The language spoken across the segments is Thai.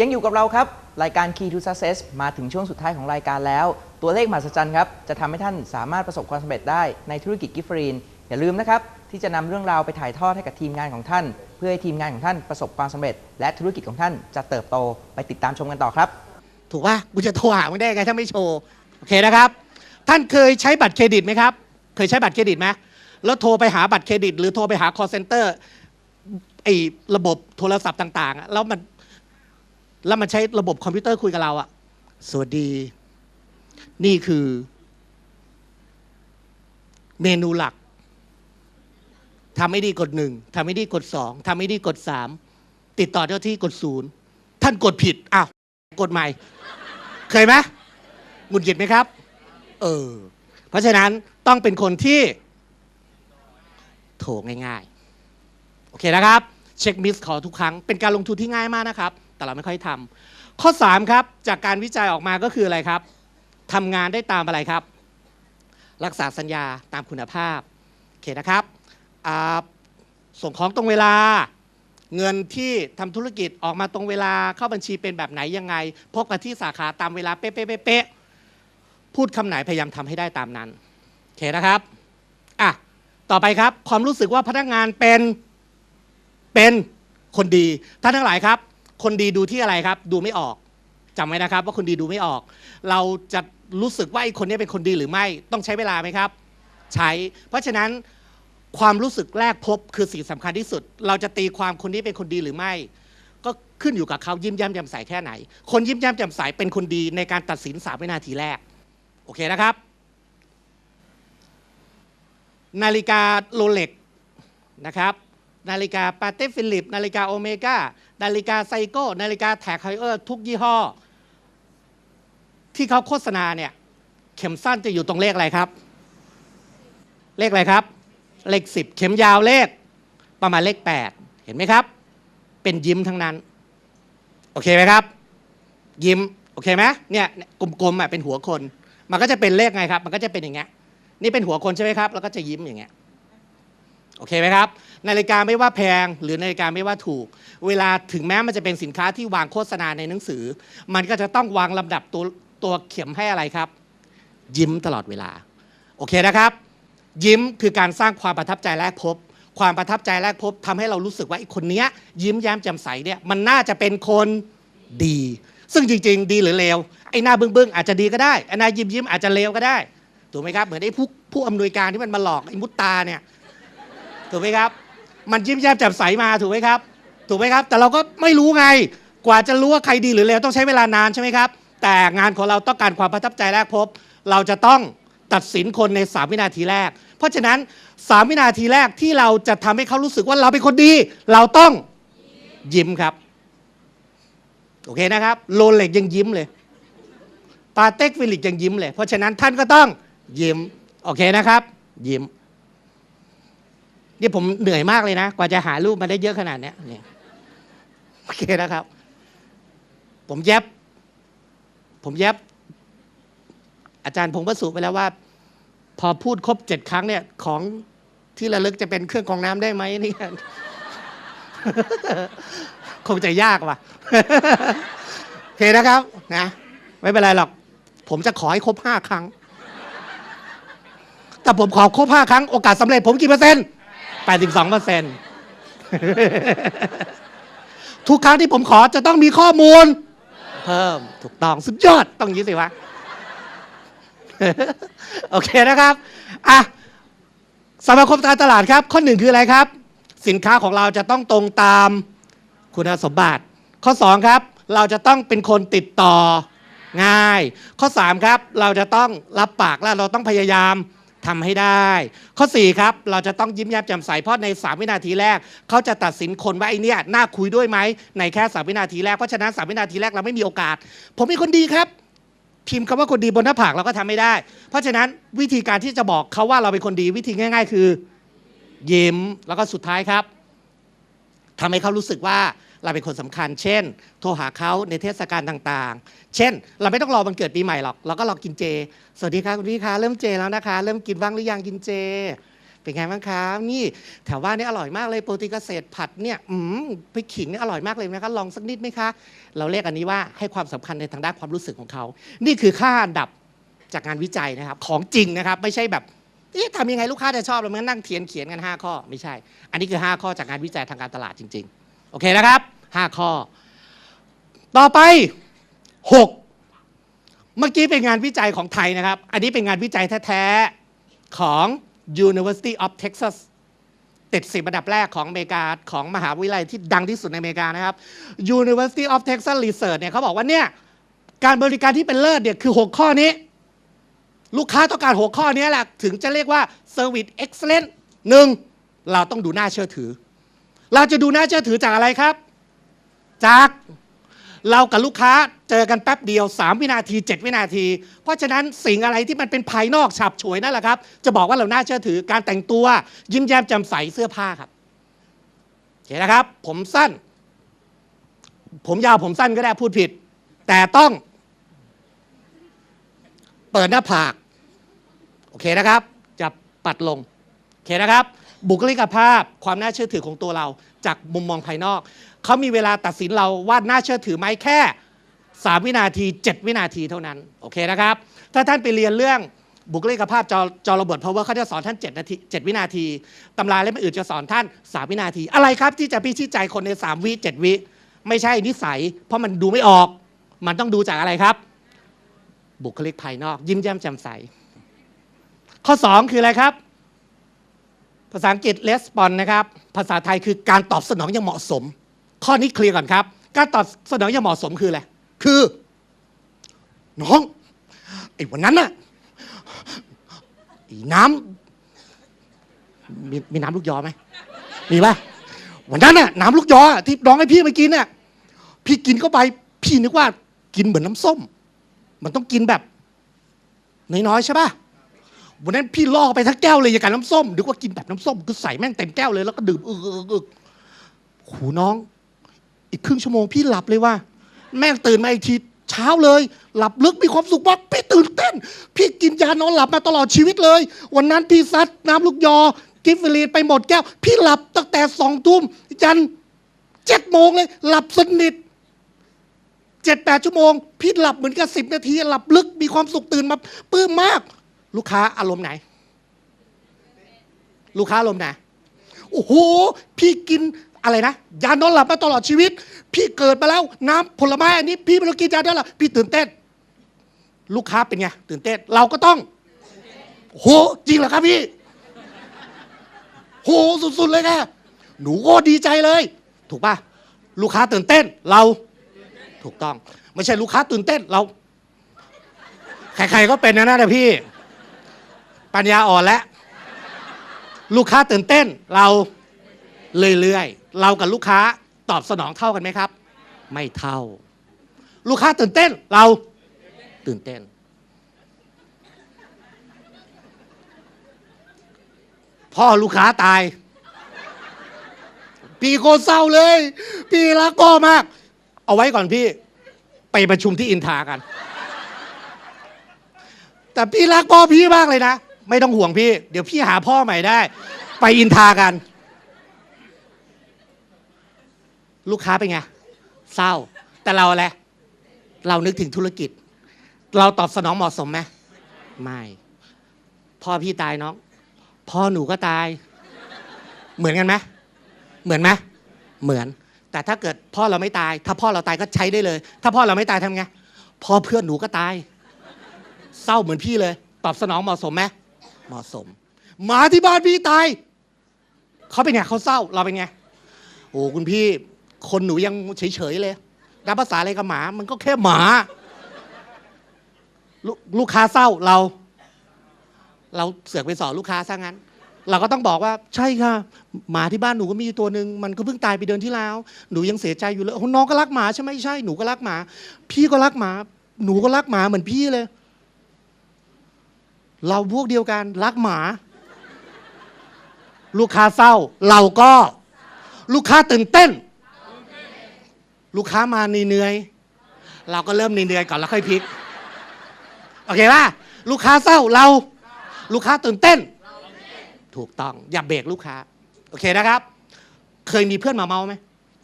ยังอยู่กับเราครับ รายการ Key to Success มาถึงช่วงสุดท้ายของรายการแล้ว ตัวเลขมหัศจรรย์ครับ จะทำให้ท่านสามารถประสบความสำเร็จได้ในธุรกิจกิฟฟรีน อย่าลืมนะครับ ที่จะนำเรื่องราวไปถ่ายทอดให้กับทีมงานของท่าน เพื่อให้ทีมงานของท่านประสบความสำเร็จ และธุรกิจของท่านจะเติบโตไปติดตามชมกันต่อครับ ถูกป่ะกูจะโทรหามึงได้ไงถ้าไม่โชว์ โอเคนะครับ ท่านเคยใช้บัตรเครดิตไหมครับ เคยใช้บัตรเครดิตไหมแล้วโทรไปหาบัตรเครดิต หรือโทรไปหา call center ไอ้ระบบโทรศัพท์ต่างๆอะแล้วมัน แล้วมันใช้ระบบคอมพิวเตอร์คุยกับเราอะสวัสดี นี่คือ เมนูหลักทำไม่ดีกดหนึ่งทำไม่ดีกดสองทำไม่ดีกดสามติดต่อเจ้าที่กดศูนย์ท่านกดผิดอ้าวกดใหม่ เคยไหมหงุดหงิดไหมครับ เออ เพราะฉะนั้นต้องเป็นคนที่โทรง่ายๆ โอเคนะครับ เช็คมิสขอทุกครั้ง เป็นการลงทุนที่ง่ายมากนะครับ แต่เราไม่ค่อยทำข้อ 3 ครับ จากการวิจัยออกมาก็คืออะไรครับทำงานได้ตามอะไรครับ รักษาสัญญาตามคุณภาพโอเคนะครับส่งของตรงเวลา เงินที่ทำธุรกิจออกมาตรงเวลาเข้าบัญชีเป็นแบบไหนยังไง พบกันที่สาขาตามเวลาเป๊ะๆๆๆพูดคำไหนพยายามทำให้ได้ตามนั้นโอเคนะครับอะต่อไปครับ ความรู้สึกว่าพนักงานเป็นเป็นคนดีท่านทั้งหลายครับ คนดีดูที่อะไรครับ ดูไม่ออกจำไว้นะครับ ว่าคนดีดูไม่ออก เราจะรู้สึกว่าไอ้คนนี้เป็นคนดีหรือไม่ต้องใช้เวลาไหมครับ ใช้ เพราะฉะนั้นความรู้สึกแรกพบคือสิ่งสำคัญที่สุด เราจะตีความคนนี้เป็นคนดีหรือไม่ ก็ขึ้นอยู่กับเขายิ้มแย้มแจ่มใสแค่ไหน คนยิ้มแย้มแจ่มใสเป็นคนดีในการตัดสินสามวินาทีแรก โอเคนะครับ นาฬิกาโรเล็กนะครับ นาฬิกาปาเต้ฟิลิป นาฬิกาโอเมก้า นาฬิกาไซโก้นาฬิกาแท็กไฮเออร์ทุกยี่ห้อ ที่เขาโฆษณาเนี่ย เข็มสั้นจะอยู่ตรงเลขอะไรครับ เลขอะไรครับ เลขสิบเข็มยาวเลข ประมาณเลขแปดเห็นไหมครับ เป็นยิ้มทั้งนั้น โอเคไหมครับ ยิ้มโอเคไหมเนี่ยกลมๆอะเป็นหัวคน มันก็จะเป็นเลขไงครับ มันก็จะเป็นอย่างเงี้ยนี่เป็นหัวคนใช่ไหมครับ แล้วก็จะยิ้มอย่างเงี้ย โอเคไหมครับนาฬิกาไม่ว่าแพงหรือนาฬิกาไม่ว่าถูก เวลาถึงแม้มันจะเป็นสินค้าที่วางโฆษณาในหนังสือ มันก็จะต้องวางลำดับตัวตัวเข็มให้อะไรครับ ยิ้มตลอดเวลา โอเคนะครับ ยิ้มคือการสร้างความประทับใจแรกพบ ความประทับใจแรกพบทำให้เรารู้สึกว่าไอ้คนเนี้ย ยิ้มแย้มแจ่มใสเนี่ยมันน่าจะเป็นคนดี ซึ่งจริง ๆ ดีหรือเลวไอ้หน้าบึ้งๆอาจจะดีก็ได้ไอ้หน้ายิ้มยิ้มอาจจะเลวก็ได้ถูกไหมครับเหมือนไอ้ผู้ผู้อำนวยการที่มันมาหลอกไอ้มุตตาเนี่ย ถูกไหมครับ มันยิ้มแย้มแจ่มใสมาถูกไหมครับ ถูกไหมครับ แต่เราก็ไม่รู้ไงกว่าจะรู้ว่าใครดีหรือเลวต้องใช้เวลานานใช่ไหมครับ แต่งานของเราต้องการความประทับใจแรกพบ เราจะต้องตัดสินคนใน 3 วินาทีแรก เพราะฉะนั้น 3 วินาทีแรกที่เราจะทำให้เขารู้สึกว่าเราเป็นคนดี เราต้องยิ้มครับ โอเคนะครับ โลเล็กยังยิ้มเลย ปาเต็กฟิลิกยังยิ้มเลย เพราะฉะนั้นท่านก็ต้องยิ้ม โอเคนะครับ ยิ้ม นี่ผมเหนื่อยมากเลยนะ กว่าจะหารูปมาได้เยอะขนาดเนี้ยนี่โอเคนะครับ ผมแยบ ผมแยบ อาจารย์พงศ์ประสุไปแล้วว่า พอพูดครบเจ็ดครั้งเนี่ย ของที่ระลึกจะเป็นเครื่องกรองน้ำได้ไหมนี่คงจะยากว่ะโอเคนะครับ นะ ไม่เป็นไรหรอก ผมจะขอให้ครบห้าครั้ง แต่ผมขอครบห้าครั้ง โอกาสสำเร็จผมกี่เปอร์เซ็นต์ แปดสิบสองเปอร์เซ็นต์ทุกครั้งที่ผมขอจะต้องมีข้อมูล เพิ่มถูกต้องสุดยอดต้องอย่างนี้สิวะ โอเคนะครับอะสมาคมการตลาดครับ ข้อหนึ่งคืออะไรครับ สินค้าของเราจะต้องตรงตามคุณสมบัติ ข้อสองครับ เราจะต้องเป็นคนติดต่อง่าย ข้อสามครับ เราจะต้องรับปากและเราต้องพยายาม ทำให้ได้ ข้อสี่ครับ เราจะต้องยิ้มแย้มแจ่มใสเพราะในสามวินาทีแรก เขาจะตัดสินคนว่าไอ้เนี่ยน่าคุยด้วยไหมในแค่สามวินาทีแรก เพราะฉะนั้นสามวินาทีแรกเราไม่มีโอกาส ผมเป็นคนดีครับ พิมพ์คำว่าคนดีบนหน้าผากเราก็ทำไม่ได้ เพราะฉะนั้นวิธีการที่จะบอกเขาว่าเราเป็นคนดีวิธีง่าย ๆ คือยิ้มแล้วก็สุดท้ายครับทำให้เขารู้สึกว่า เราเป็นคนสำคัญ เช่น โทรหาเขาในเทศกาลต่างๆ เช่น เราไม่ต้องรอวันเกิดปีใหม่หรอกเราก็รอกินเจ สวัสดีครับคุณพี่คะเริ่มเจแล้วนะคะ เริ่มกินบ้างหรือยังกินเจ เป็นไงบ้างครับนี่แถวบ้านนี่อร่อยมากเลยโปรตีนเกษตรผัดเนี่ยอืมพริกขิงนี่อร่อยมากเลยนะคะลองสักนิดไหมคะ เราเรียกอันนี้ว่าให้ความสำคัญในทางด้านความรู้สึกของเขา นี่คือค่าอันดับจากงานวิจัยนะครับของจริงนะครับไม่ใช่แบบเอ๊ะทำยังไงลูกค้าจะชอบเรามันนั่งเขียนเขียนกัน 5 ข้อไม่ใช่ อันนี้คือ 5 ข้อจากงานวิจัยทางการตลาดจริง ๆ โอเคนะครับ 5 ข้อ ต่อไป 6 เมื่อกี้เป็นงานวิจัยของไทยนะครับ อันนี้เป็นงานวิจัยแท้ๆ ของ University of Texas ติดสิบอันดับแรกของอเมริกาของมหาวิทยาลัยที่ดังที่สุดในอเมริกานะครับ University of Texas Research เนี่ยเขาบอกว่าเนี่ยการบริการที่เป็นเลิศเนี่ยคือ 6 ข้อนี้ ลูกค้าต้องการ 6 ข้อนี้แหละถึงจะเรียกว่า Service Excellent หนึ่งเราต้องดูน่าเชื่อถือ เราจะดูน่าเชื่อถือจากอะไรครับ จากเรากับลูกค้าเจอกันแป๊บเดียว 3 วินาที 7 วินาที เพราะฉะนั้นสิ่งอะไรที่มันเป็นภายนอกฉับฉวยนั่นแหละครับ จะบอกว่าเราน่าเชื่อถือการแต่งตัว ยิ้มแย้มแจ่มใสเสื้อผ้าครับโอเคนะครับ ผมสั้น ผมยาวผมสั้นก็ได้พูดผิด แต่ต้อง เปิดหน้าผาก โอเคนะครับ จะปัดลง โอเคนะครับ บุคลิกภาพ ความน่าเชื่อถือของตัวเรา จากมุมมองภายนอก เขามีเวลาตัดสินเราว่าน่าเชื่อถือไหมแค่ 3 วินาที 7 วินาทีเท่านั้น โอเคนะครับ ถ้าท่านไปเรียนเรื่องบุคลิกภาพจอจอระเบิด power เขาจะสอนท่าน7นาที7วินาที ตำราเล่มอื่นจะสอนท่าน 3 วินาที อะไรครับที่จะพิชิตใจคนใน 3 วิ 7 วิ ไม่ใช่นิสัย เพราะมันดูไม่ออก มันต้องดูจากอะไรครับ บุคลิกภายนอก ยิ้มแย้มแจ่มใส ข้อ 2 คืออะไรครับ ภาษาอังกฤษ respond นะครับ ภาษาไทยคือการตอบสนองอย่างเหมาะสม ข้อนี้เคลียร์ก่อนครับ การตอบสนองอย่างเหมาะสมคืออะไร คือ น้องไอ้วันนั้นน่ะไอ้น้ำมีมีน้ำลูกยอไหมมีปะวันนั้นน่ะน้ำลูกยอที่น้องให้พี่มากินน่ะพี่กินเข้าไปพี่นึกว่ากินเหมือนน้ำส้ม มันต้องกินแบบน้อยๆใช่ป่ะ วันนั้นพี่ล่อไปทั้งแก้วเลยอย่างกับน้ำส้มนึกว่ากินแบบน้ำส้มคือใส่แม่งเต็มแก้วเลยแล้วก็ดื่มอึกอึกอึกโหน้อง อีกครึ่งชั่วโมงพี่หลับเลยว่า แม่งตื่นมาอีกทีเช้าเลย หลับลึกมีความสุขมากพี่ตื่นเต้น พี่กินยานอนหลับมาตลอดชีวิตเลย วันนั้นพี่ซัดน้ำลูกยอ กิฟฟรีนไปหมดแก้ว พี่หลับตั้งแต่สองทุ่มยันเจ็ดโมงเลย หลับสนิทเจ็ดแปดชั่วโมง พี่หลับเหมือนกับสิบนาทีหลับลึกมีความสุขตื่นมาปลื้มมาก ลูกค้าอารมณ์ไหน ลูกค้าอารมณ์ไหนโอ้โห พี่กินอะไรนะยานอนหลับมาตลอดชีวิต พี่เกิดมาแล้ว น้ำผลไม้อันนี้ พี่ไม่ต้องกินยานอนหลับพี่ตื่นเต้น ลูกค้าเป็นไงตื่นเต้น เราก็ต้องโหจริงเหรอครับพี่โหสุดๆเลยค่ะหนูก็ดีใจเลย ถูกป่ะลูกค้าตื่นเต้น เราถูกต้อง ไม่ใช่ลูกค้าตื่นเต้นเรา ใครๆก็เป็นนะนะแต่พี่ ปัญญาอ่อนแล้วลูกค้าตื่นเต้น เราเรื่อยๆเรากับลูกค้าตอบสนองเท่ากันไหมครับ ไม่เท่า ลูกค้าตื่นเต้น เราตื่นเต้น พ่อลูกค้าตาย พี่โคตรเศร้าเลย พี่รักพ่อมาก เอาไว้ก่อนพี่ ไปประชุมที่อินทากัน แต่พี่รักพ่อพี่มากเลยนะ ไม่ต้องห่วงพี่ เดี๋ยวพี่หาพ่อใหม่ได้ ไปอินทากัน ลูกค้าเป็นไง เศร้า แต่เราอะไร เรานึกถึงธุรกิจ เราตอบสนองเหมาะสมไหมไม่พ่อพี่ตายน้อง พ่อหนูก็ตาย เหมือนกันไหมเหมือนไหมเหมือน แต่ถ้าเกิดพ่อเราไม่ตาย ถ้าพ่อเราตายก็ใช้ได้เลย ถ้าพ่อเราไม่ตายทำไงพ่อเพื่อนหนูก็ตาย เศร้าเหมือนพี่เลย ตอบสนองเหมาะสมไหม เหมาะสม หมาที่บ้านพี่ตาย เขาเป็นไงเขาเศร้า เราเป็นไง โอ้คุณพี่ คนหนูยังเฉยๆเลยรับภาษาอะไรกับหมา มันก็แค่หมาลกลูกค้าเศร้าเรา เราเสือกไปสอนลูกค้าซะงั้น เราก็ต้องบอกว่า ใช่ค่ะ หมาที่บ้านหนูก็มีอยู่ตัวหนึ่งมันก็เพิ่งตายไปเดือนที่แล้ว หนูยังเสียใจอยู่เลยโอ้น้องก็รักหมาใช่ไหมใช่หนูก็รักหมา พี่ก็รักหมา หนูก็รักหมาเหมือนพี่เลย เราพวกเดียวกันรักหมา ลูกค้าเศร้า เราก็ ลูกค้าตื่นเต้น ลูกค้ามาเหนื่อยเราก็เริ่มเหนื่อยก่อนแล้วค่อยพลิกโอเคป่ะลูกค้าเศร้าเรา ลูกค้าตื่นเต้น ถูกต้องอย่าเบรกลูกค้า โอเคนะครับ เคยมีเพื่อนมาเมาไหม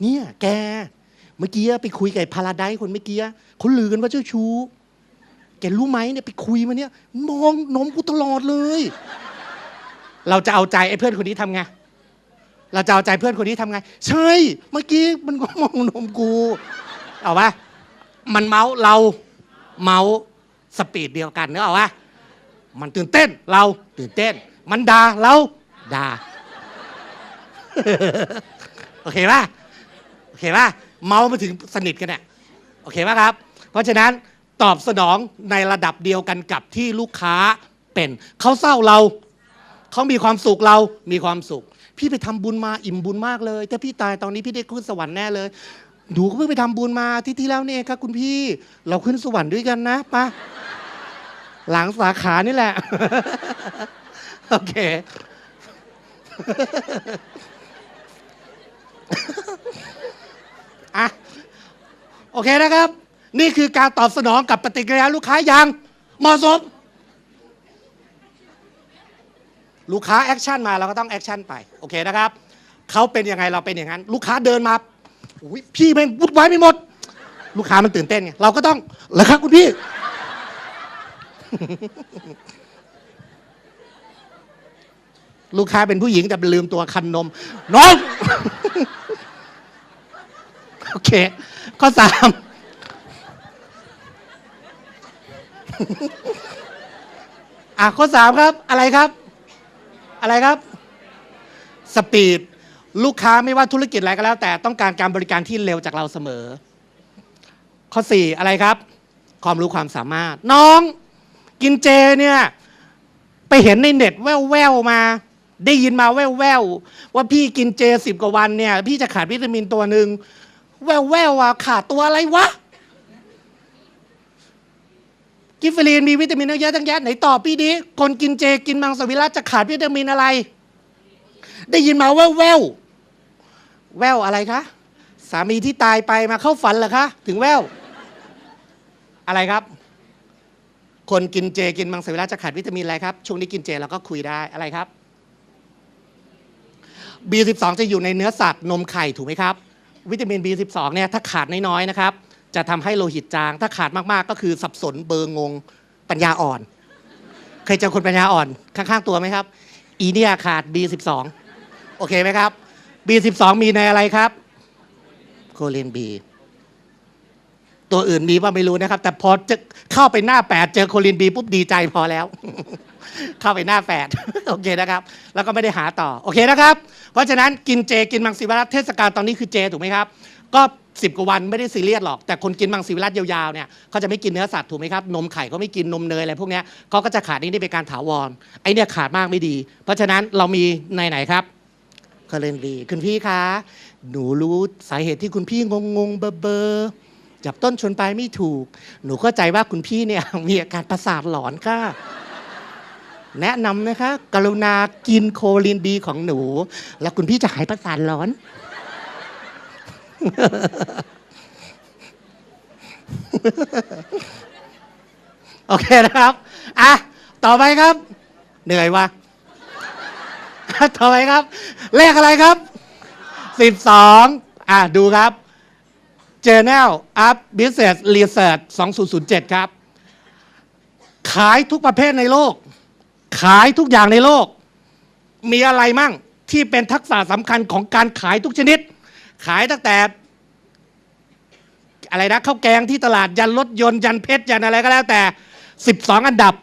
เนี่ย แก เมื่อกี้ไปคุยกับพาราไดคนเมื่อกี้เขาลือกันว่าเจ้าชู้ กรู้ไหมเนี่ยไปคุยมาเนี่ยมองนมกูตลอดเลย เราจะเอาใจไอ้เพื่อนคนนี้ทำไงเราจะเอาใจเพื่อนคนนี้ทำไง ใช่เมื่อกี้มันก็มองนมกูเอาปะมันเมาส์เราเมาส์สปีดเดียวกันเนกอะวะมันตื่นเต้นเราตื่นเต้น มันด่าเราด่าโอเคป่ะโอเคป่ะเมาส์มาถึงสนิทกันเนี่ยโอเคป่ะครับ เพราะฉะนั้น ตอบสนองในระดับเดียวกันกับที่ลูกค้าเป็น เขาเศร้าเราเขามีความสุขเรามีความสุข พี่ไปทำบุญมาอิ่มบุญมากเลยถ้าพี่ตายตอนนี้พี่ได้ขึ้นสวรรค์แน่เลยหนูก็เพิ่งไปทำบุญมาที่ที่แล้วนี่เองครับคุณพี่เราขึ้นสวรรค์ด้วยกันนะปะหลังสาขานี่แหละ โอเค อะ โอเคนะครับ นี่คือการตอบสนองกับปฏิกิริยาลูกค้าอย่างเหมาะสม ลูกค้าแอคชั่นมาเราก็ต้องแอคชั่นไป โอเคนะครับ เขาเป็นยังไงเราเป็นอย่างนั้น ลูกค้าเดินมาอุ๊ยพี่แม่งวุ่นวายไม่หมด ลูกค้ามันตื่นเต้นไงเราก็ต้องเหรอครับคุณพี่ ลูกค้าเป็นผู้หญิงแต่ลืมตัวคันนม น้อง โอเค ข้อสาม อะข้อสามครับ อะไรครับ อะไรครับ สปีด ลูกค้าไม่ว่าธุรกิจอะไรก็แล้ว แต่ต้องการการบริการที่เร็วจากเราเสมอ ข้อสี่อะไรครับ ความรู้ความสามารถ น้อง กินเจเนี่ย ไปเห็นในเน็ตแว่วๆมา ได้ยินมาแว่วๆว่าพี่กินเจสิบกว่าวันเนี่ย พี่จะขาดวิตามินตัวหนึ่งแว่วๆอะขาดตัวอะไรวะ กิฟเฟอรีนมีวิตามินเยอะตั้งแยะไหนตอบพี่ดิคนกินเจกินมังสวิรัตจะขาดวิตามินอะไร ได้ยินมาแว่วแววแววอะไรคะสามีที่ตายไปมาเข้าฝันเหรอคะถึงแววอะไรครับ คนกินเจกินมังสวิรัตจะขาดวิตามินอะไรครับช่วงนี้กินเจเราก็คุยได้อะไรครับ B12 จะอยู่ในเนื้อสัตว์นมไข่ถูกไหมครับ วิตามิน B12 เนี่ยถ้าขาดน้อยๆนะครับ จะทำให้โลหิตจาง ถ้าขาดมากๆ ก็คือสับสนเบอร์งงปัญญาอ่อน เคยเจอคนปัญญาอ่อนข้างๆตัวไหมครับ อีเนี่ยขาด B12 โอเคไหมครับ B12 มีในอะไรครับ โคเลน B ตัวอื่นมีว่าไม่รู้นะครับ แต่พอจะเข้าไปหน้าแปดเจอโคลินบีปุ๊บดีใจพอแล้ว เข้าไปหน้าแปดโอเคนะครับ แล้วก็ไม่ได้หาต่อ โอเคนะครับ เพราะฉะนั้นกินเจกินมังสวิรัตเทศกาลตอนนี้คือเจถูกไหมครับ ก็ สิบกว่าวันไม่ได้ซีเรียสหรอก แต่คนกินมังสวิรัตยาวๆเนี่ยเขาจะไม่กินเนื้อสัตว์ถูกไหมครับ นมไข่ก็ไม่กินนมเนยอะไรพวกนี้เขาก็จะขาดนี่เป็นการถาวรไอเนี่ยขาดมากไม่ดี เพราะฉะนั้นเรามีในไหนครับคาเลนบีคุณพี่คะหนูรู้สาเหตุที่คุณพี่งงงเบอร์เบอจับต้นชนปลายไม่ถูก หนูเข้าใจว่าคุณพี่เนี่ยมีอาการประสาทหลอนค่ะแนะนำนะคะ กรุณากินโคลินบีของหนู แล้วคุณพี่จะหายประสาทหลอน โอเคนะครับ อะ ต่อไปครับ เหนื่อยวะต่อไปครับ เลขอะไรครับ12อะ ดูครับ Journal of Business Research 2007 ครับ ขายทุกประเภทในโลก ขายทุกอย่างในโลก มีอะไรมั่งที่เป็นทักษะสำคัญของการขายทุกชนิด ขายตั้งแต่ อะไรนะข้าวแกงที่ตลาดยันรถยนต์ยันเพชรยันอะไรก็แล้วแต่ 12 อันดับ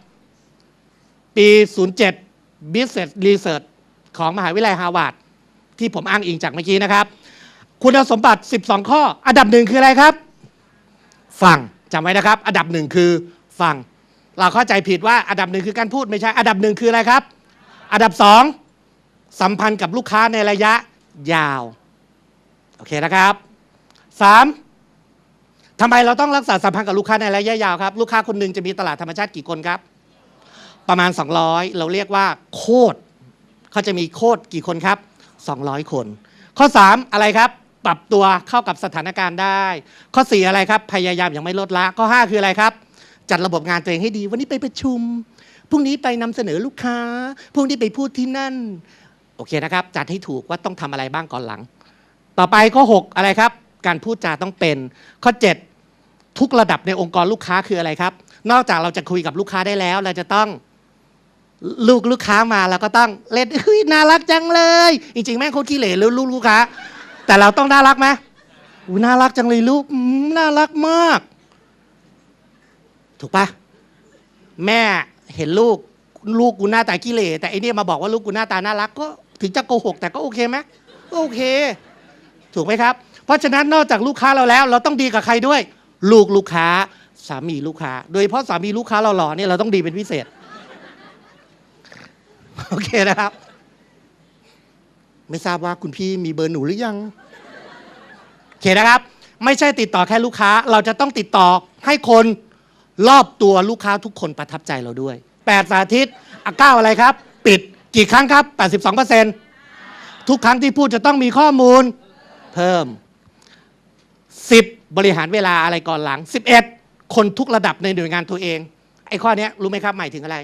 ปี 07 Business Research ของมหาวิทยาลัยฮาร์วาร์ดที่ผมอ้างอิงจากเมื่อกี้นะครับ คุณสมบัติ 12 ข้อ อันดับหนึ่งคืออะไรครับ ฟังจำไว้นะครับ อันดับหนึ่งคือฟัง เราเข้าใจผิดว่าอันดับหนึ่งคือการพูดไม่ใช่ อันดับหนึ่งคืออะไรครับ อันดับสองสัมพันธ์กับลูกค้าในระยะยาว โอเคนะครับสามทำไมเราต้องรักษาสัมพันธ์กับลูกค้าในระยะยาวครับลูกค้าคนหนึ่งจะมีตลาดธรรมชาติกี่คนครับ ประมาณ 200 เราเรียกว่าโคดเขาจะมีโคดกี่คนครับ 200 คน ข้อ 3 อะไรครับ ปรับตัวเข้ากับสถานการณ์ได้ ข้อ 4 อะไรครับพยายามอย่างไม่ลดละข้อ 5 คืออะไรครับ จัดระบบงานตัวเองให้ดี วันนี้ไปประชุมพรุ่งนี้ไปนำเสนอลูกค้าพรุ่งนี้ไปพูดที่นั่น โอเคนะครับจัดให้ถูกว่าต้องทำอะไรบ้างก่อนหลัง ต่อไปข้อ 6 อะไรครับ การพูดจาต้องเป็น ข้อ 7 ทุกระดับในองค์กรลูกค้าคืออะไรครับ นอกจากเราจะคุยกับลูกค้าได้แล้ว เราจะต้องลูกลูกค้ามาเราก็ต้องเล่นเฮ้ยน่ารักจังเลย จริง ๆ แม่งโคตรขี้เหร่เลยลูกลูกค้า แต่เราต้องน่ารักไหมอุ๊ยน่ารักจังเลยลูกอืมน่ารักมาก ถูกปะแม่เห็นลูกลูกกูหน้าตาขี้เหร่แต่ไอเนี่ยมาบอกว่าลูกกูหน้าตาน่ารักก็ถึงจะโกหกแต่ก็โอเคไหมก็โอเค ถูกไหมครับ เพราะฉะนั้นนอกจากลูกค้าเราแล้ว เราต้องดีกับใครด้วย ลูกลูกค้าสามีลูกค้า โดยเฉพาะสามีลูกค้าเราหล่อๆเนี่ยเราต้องดีเป็นพิเศษโอเคนะครับ ไม่ทราบว่าคุณพี่มีเบอร์หนูหรือยังโอเคนะครับ ไม่ใช่ติดต่อแค่ลูกค้า เราจะต้องติดต่อให้คนรอบตัวลูกค้าทุกคนประทับใจเราด้วย8สาธิตอะเก้าอะไรครับ ปิดกี่ครั้งครับ 82%ทุกครั้งที่พูดจะต้องมีข้อมูล เพิ่ม 10 บริหารเวลาอะไรก่อนหลัง 11 คนทุกระดับในหน่วยงานตัวเองไอ้ข้อนี้รู้ไหมครับหมายถึงอะไร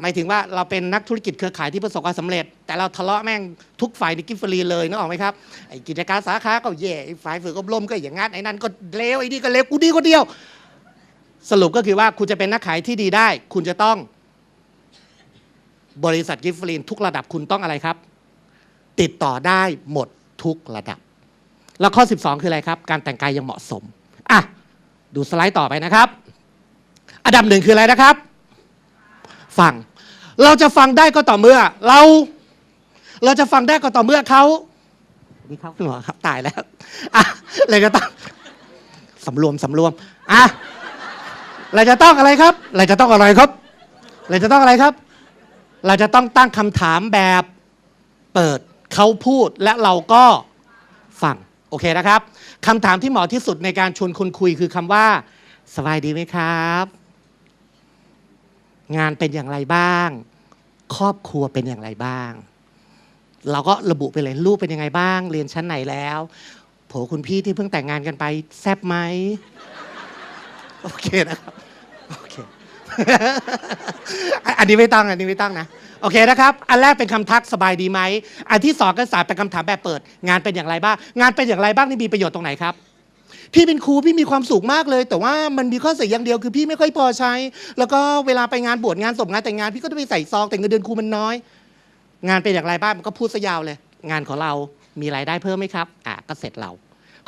หมายถึงว่าเราเป็นนักธุรกิจเครือข่ายที่ประสบความสำเร็จ แต่เราทะเลาะแม่งทุกฝ่ายในกิฟฟรีเลยนึกออกไหมครับไอ้กิจการสาขาก็แย่ไอ้ฝ่ายฝึกอบรมก็อย่างงั้นไอ้นั่นก็เลวไอ้นี่ก็เลวกูดีก็เดียว สรุปก็คือว่าคุณจะเป็นนักขายที่ดีได้ คุณจะต้อง บริษัทกิฟฟรีนทุกระดับคุณต้องอะไรครับ ติดต่อได้หมดทุกระดับ แล้วข้อ 12 คืออะไรครับ การแต่งกายยังเหมาะสมอะดูสไลด์ต่อไปนะครับ อันดับหนึ่งคืออะไรนะครับ ฟัง เราจะฟังได้ก็ต่อเมื่อ เรา เราจะฟังได้ก็ต่อเมื่อเขานี่เขาหัวครับตายแล้วอะเราจะต้องสำรวมสำรวมอะเราจะต้องอะไรครับ เราจะต้องอะไรครับ เราจะต้องอะไรครับ เราจะต้องตั้งคำถามแบบเปิดเขาพูดและเราก็ฟัง โอเคนะครับคำถามที่เหมาะที่สุดในการชวนคนคุยคือคำว่า สบายดีไหมครับ งานเป็นอย่างไรบ้าง ครอบครัวเป็นอย่างไรบ้าง เราก็ระบุไปเลยลูกเป็นยังไงบ้าง เรียนชั้นไหนแล้วโผคุณพี่ที่เพิ่งแต่งงานกันไปแซบไหมโอเคนะครับ อันนี้ไม่ต้องอันนี้ไม่ต้องนะโอเคนะครับ อันแรกเป็นคำทักสบายดีไหม อันที่สองก็สามเป็นคำถามแบบเปิด งานเป็นอย่างไรบ้าง งานเป็นอย่างไรบ้างนี่มีประโยชน์ตรงไหนครับ พี่เป็นครูพี่มีความสุขมากเลย แต่ว่ามันมีข้อเสียอย่างเดียวคือพี่ไม่ค่อยพอใช้ แล้วก็เวลาไปงานบวชงานศพงานแต่งงาน พี่ก็ต้องไปใส่ซองแต่เงินเดือนครูมันน้อย งานเป็นอย่างไรบ้างมันก็พูดซะยาวเลย งานของเรามีรายได้เพิ่มไหมครับ อะก็เสร็จเรา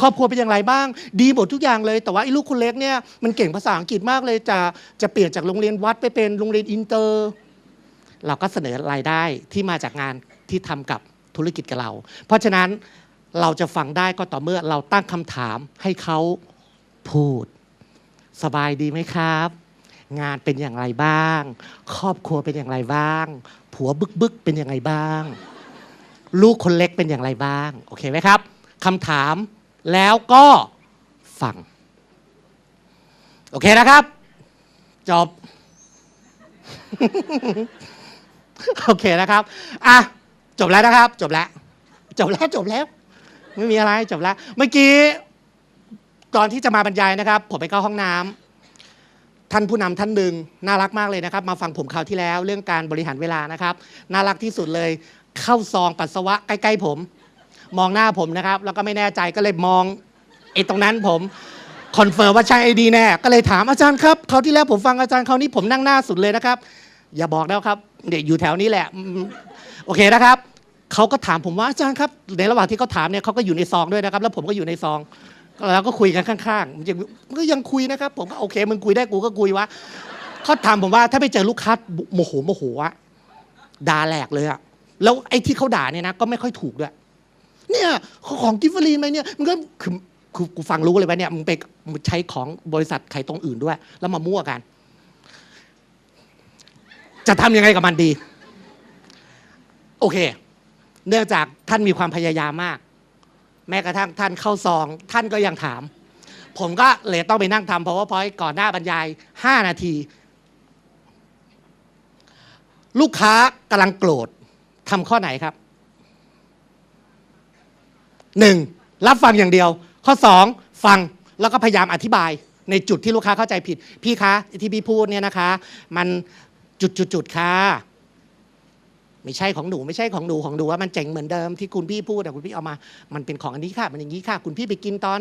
ครอบครัวเป็นอย่างไรบ้าง ดีหมดทุกอย่างเลย แต่ว่าไอ้ลูกคนเล็กเนี่ยมันเก่งภาษาอังกฤษมากเลยจะจะเปลี่ยนจากโรงเรียนวัดไปเป็นโรงเรียนอินเตอร์ เราก็เสนอรายได้ที่มาจากงานที่ทำกับธุรกิจกับเรา เพราะฉะนั้นเราจะฟังได้ก็ต่อเมื่อเราตั้งคำถามให้เขาพูด สบายดีไหมครับ งานเป็นอย่างไรบ้าง ครอบครัวเป็นอย่างไรบ้าง ผัวบึกบึกเป็นอย่างไรบ้าง ลูกคนเล็กเป็นอย่างไรบ้าง โอเคไหมครับคำถาม แล้วก็ฟัง โอเคนะครับ จบ โอเคนะครับ อะ จบแล้วนะครับ จบแล้ว จบแล้วจบแล้ว ไม่มีอะไรจบแล้ว เมื่อกี้ตอนที่จะมาบรรยายนะครับ ผมไปเข้าห้องน้ำท่านผู้นำท่านหนึ่งน่ารักมากเลยนะครับ มาฟังผมคราวที่แล้ว เรื่องการบริหารเวลานะครับ น่ารักที่สุดเลย เข้าซองปัสสาวะใกล้ๆผม มองหน้าผมนะครับ แล้วก็ไม่แน่ใจก็เลยมองไอ้ตรงนั้นผมคอนเฟิร์มว่าใช่ไอดีแน่ก็เลยถามอาจารย์ครับคราวที่แล้วผมฟังอาจารย์คราวนี้ผมนั่งหน้าสุดเลยนะครับ อย่าบอกนะครับเด็กอยู่แถวนี้แหละอืมโอเคนะครับเขาก็ถามผมว่าอาจารย์ครับ ในระหว่างที่เขาถามเนี่ยเขาก็อยู่ในซองด้วยนะครับ แล้วผมก็อยู่ในซองแล้วก็คุยกันข้างๆมันจะมันก็ยังคุยนะครับ ผมก็โอเคมึงคุยได้กูก็คุยวะเขาถามผมว่าถ้าไปเจอลูกค้าโมโหโมโหอะด่าแหลกเลยอะแล้วไอ้ที่เขาด่าเนี่ยนะก็ไม่ค่อยถูกด้วย เนี่ยของกิฟเฟอรีนไหมเนี่ยมันก็คือคือกูฟังรู้เลยว่าเนี่ยมึงไปใช้ของบริษัทใครตรงอื่นด้วย แล้วมามั่วกัน จะทำยังไงกับมันดี โอเค เนื่องจากท่านมีความพยายามมาก แม้กระทั่งท่านเข้าซอง ท่านก็ยังถาม ผมก็เลยต้องไปนั่งทำ powerpoint ก่อนหน้าบรรยาย 5 นาที ลูกค้ากำลังโกรธทำข้อไหนครับ หนึ่งรับฟังอย่างเดียว ข้อสองฟังแล้วก็พยายามอธิบาย ในจุดที่ลูกค้าเข้าใจผิด พี่คะที่พี่พูดเนี่ยนะคะ มันจุดจุดจุดค่ะไม่ใช่ของหนูไม่ใช่ของหนูของหนูว่ามันเจ๋งเหมือนเดิมที่คุณพี่พูดแต่คุณพี่เอามา มันเป็นของอันนี้ค่ะ มันอย่างนี้ค่ะ คุณพี่ไปกินตอน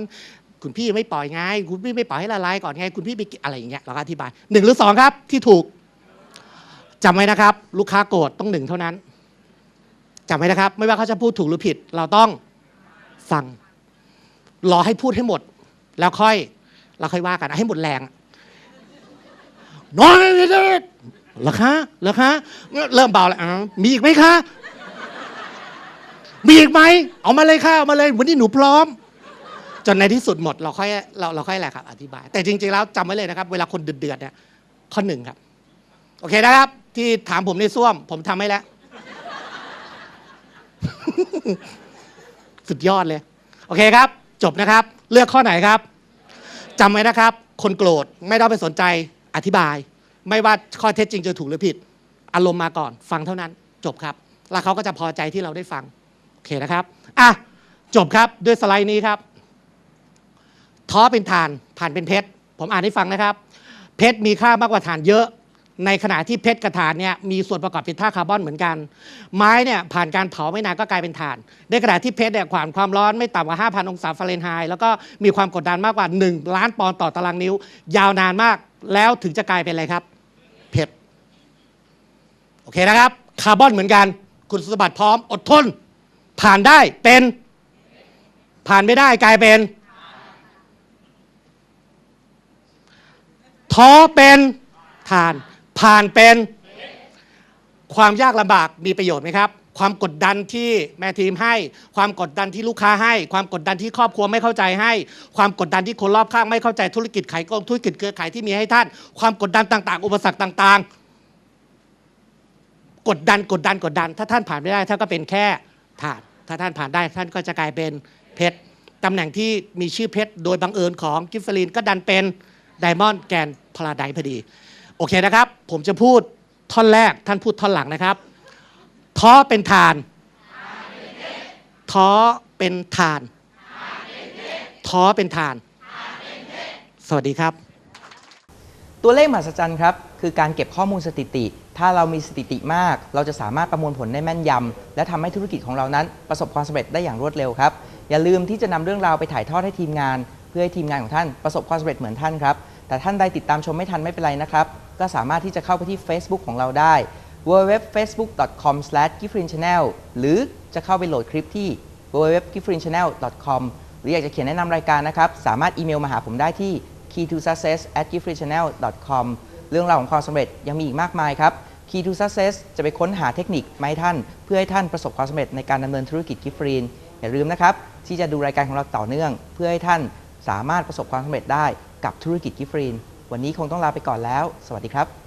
คุณพี่ไม่ปล่อยไงคุณพี่ไม่ปล่อยให้ละลายก่อนไงคุณพี่ไปอะไรอย่างเงี้ยเราก็อธิบายหนึ่งหรือสองครับ ที่ถูกจำไว้นะครับ ลูกค้าโกรธต้องหนึ่งเท่านั้นจำไว้นะครับ ไม่ว่าเขาจะพูดถูกหรือผิด เราต้อง ฟัง รอให้พูดให้หมด แล้วค่อย เราค่อยว่ากัน ให้หมดแรงนอนิดๆเหรอคะหรอคะ เริ่มเบาแล้วมีอีกไหมคะ มีอีกไหม เอามาเลยค่ะ เอามาเลย วันนี้หนูพร้อม จนในที่สุดหมด เราค่อยเราเราค่อยอะไรครับ อธิบาย แต่จริง ๆ แล้วจำไว้เลยนะครับ เวลาคนเดือดๆเนี่ยข้อหนึ่งครับ โอเคนะครับ ที่ถามผมในส้วม ผมทำให้แล้ว สุดยอดเลย โอเคครับ จบนะครับ เลือกข้อไหนครับจำไว้นะครับ คนโกรธไม่ต้องไปสนใจอธิบาย ไม่ว่าข้อเท็จจริงจะถูกหรือผิด อารมณ์มาก่อน ฟังเท่านั้น จบครับ แล้วเขาก็จะพอใจที่เราได้ฟังโอเคนะครับอะจบครับด้วยสไลด์นี้ครับ ท้อเป็นฐานผ่านเป็นเพชรผมอ่านให้ฟังนะครับ เพชรมีค่ามากกว่าฐานเยอะ ในขณะที่เพชรกับถ่านเนี่ยมีส่วนประกอบเป็นธาตุคาร์บอนเหมือนกัน ไม้เนี่ยผ่านการเผาไม่นานก็กลายเป็นถ่าน ในขณะที่เพชรเนี่ยผ่านความร้อนไม่ต่ำกว่า 5,000 องศาฟาเรนไฮต์แล้วก็มีความกดดันมากกว่า 1 ล้านปอนด์ต่อตารางนิ้ว ยาวนานมากแล้วถึงจะกลายเป็นอะไรครับ เพชรโอเคนะครับคาร์บอนเหมือนกัน คุณสมบัติพร้อมอดทน ผ่านได้เป็น ผ่านไม่ได้กลายเป็นท้อเป็นทาน ผ่านเป็นความยากลำบากมีประโยชน์ไหมครับ ความกดดันที่แม่ทีมให้ ความกดดันที่ลูกค้าให้ ความกดดันที่ครอบครัวไม่เข้าใจให้ ความกดดันที่คนรอบข้างไม่เข้าใจธุรกิจขายกองธุรกิจเครือข่ายที่มีให้ท่าน ความกดดันต่าง ๆ อุปสรรคต่าง ๆ กดดันกดดันกดดัน ถ้าท่านผ่านไม่ได้ท่านก็เป็นแค่ฐานถ้าท่านผ่านได้ท่านก็จะกลายเป็นเพชรตำแหน่งที่มีชื่อเพชรโดยบังเอิญของกิฟเฟอรีนก็ดันเป็นไดมอนด์แกน พลาไดพอดี โอเคนะครับ ผมจะพูดท่อนแรกท่านพูดท่อนหลังนะครับ ท้อเป็นทาน ท้อเป็นทาน ท้อเป็นทาน สวัสดีครับ ตัวเลขมหัศจรรย์ครับ คือการเก็บข้อมูลสถิติ ถ้าเรามีสถิติมาก เราจะสามารถประมวลผลได้แม่นยำและทำให้ธุรกิจของเรานั้น ประสบความสำเร็จได้อย่างรวดเร็วครับ อย่าลืมที่จะนำเรื่องราวไปถ่ายทอดให้ทีมงาน เพื่อให้ทีมงานของท่านประสบความสำเร็จเหมือนท่านครับ แต่ท่านใดติดตามชมไม่ทันไม่เป็นไรนะครับ ก็สามารถที่จะเข้าไปที่ Facebook ของเราได้ www.facebook.com/gifrinchannel หรือจะเข้าไปโหลดคลิปที่ www.gifrinchannel.com หรืออยากจะเขียนแนะนำรายการนะครับ สามารถอีเมลมาหาผมได้ที่ key to success at gifrinchannel.com เรื่องราวของความสำเร็จยังมีอีกมากมายครับ Key to Success จะไปค้นหาเทคนิคมาให้ท่าน เพื่อให้ท่านประสบความสำเร็จในการดำเนินธุรกิจกิฟฟรีนอย่าลืมนะครับ ที่จะดูรายการของเราต่อเนื่อง เพื่อให้ท่านสามารถประสบความสำเร็จได้ กับธุรกิจกิฟฟรีน วันนี้คงต้องลาไปก่อนแล้ว สวัสดีครับ